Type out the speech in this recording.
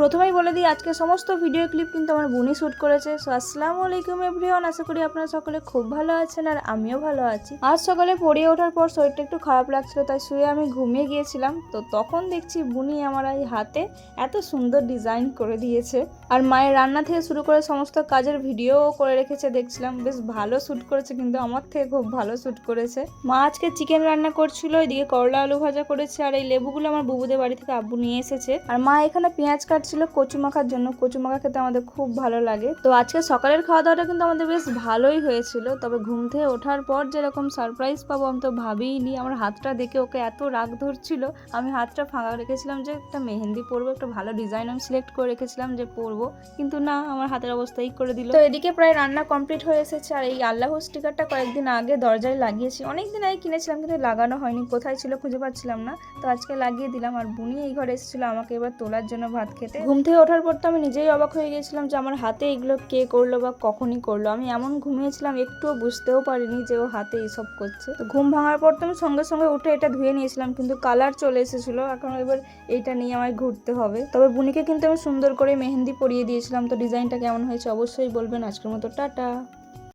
প্রথমেই বলে দিই, আজকে সমস্ত ভিডিও ক্লিপ কিন্তু আমার বোনই শ্যুট করেছে। সো আসসালামু আলাইকুম এভরিওয়ান আশা করি আপনারা সকলে খুব ভালো আছেন আর আমিও ভালো আছি। আজ সকালে পড়ে ওঠার পর শরীরটা একটু খারাপ লাগছিল, তাই শুয়ে আমি ঘুমিয়ে গিয়েছিলাম। তো তখন দেখছি বুনি আমার এই হাতে এত সুন্দর ডিজাইন করে দিয়েছে। আর মায়ের রান্না থেকে শুরু করে সমস্ত কাজের ভিডিও করে রেখেছে, দেখছিলাম বেশ ভালো শ্যুট করেছে, কিন্তু আমার থেকে খুব ভালো শ্যুট করেছে। মা আজকে চিকেন রান্না করছিল, এদিকে করলা আলু ভাজা করেছে, আর এই লেবুগুলো আমার বুবুদের বাড়ি থেকে আব্বু নিয়ে এসেছে। আর মা এখানে পেঁয়াজ কাটছিল কচু মাখার জন্য। কচু মাখা খেতে আমাদের খুব ভালো লাগে। তো আজকে সকালের খাওয়া দাওয়াটা কিন্তু আমাদের বেশ ভালোই হয়েছিল। তবে ঘুম থেকে ওঠার পর যেরকম সারপ্রাইজ পাবো আমি তো ভাবিনি আমার হাতটা দেখে ওকে এত রাগ ধরছিল। আমি হাতটা ফাঁকা রেখেছিলাম যে একটা মেহেন্দি পরবো, একটা ভালো ডিজাইন আমি সিলেক্ট করে রেখেছিলাম যে পরবো। কিন্তু না, আমার হাতের অবস্থা এই করে দিল। তো এদিকে প্রায় রান্না কমপ্লিট হয়ে এসেছে। আর এই আল্লাহ স্টিকারটা কয়েকদিন আগে দরজায় লাগিয়েছি। অনেকদিন আগে কিনেছিলাম কিন্তু লাগানো হয়নি। কোথায় ছিল খুঁজে পাচ্ছিলাম না। তো আজকে লাগিয়ে দিলাম। আর বুনি এই ঘরে এসেছিল আমাকে এবার তোলার জন্য ভাত খেতে। ঘুম থেকে ওঠার পর তো আমি নিজেই অবাক হয়ে গিয়েছিলাম যে আমার হাতে এগুলো কে করল বা কখনই করল। আমি এমন ঘুমিয়েছিলাম, একটুও বুঝতেও পারিনি যে ও হাতে এইসব করছে। তো ঘুম ভাঙার পর তো আমি সঙ্গে সঙ্গে উঠে এটা ধুয়ে নিয়েছিলাম, কিন্তু কালার চলে এসেছিল। এখন এবার এইটা নিয়ে আমায় ঘুরতে হবে। তবে বুনিকে কিন্তু আমি সুন্দর করে মেহেন্দি পরিয়ে দিয়েছিলাম। তো ডিজাইনটা কেমন হয়েছে অবশ্যই বলবেন। আজকের মতো টাটা।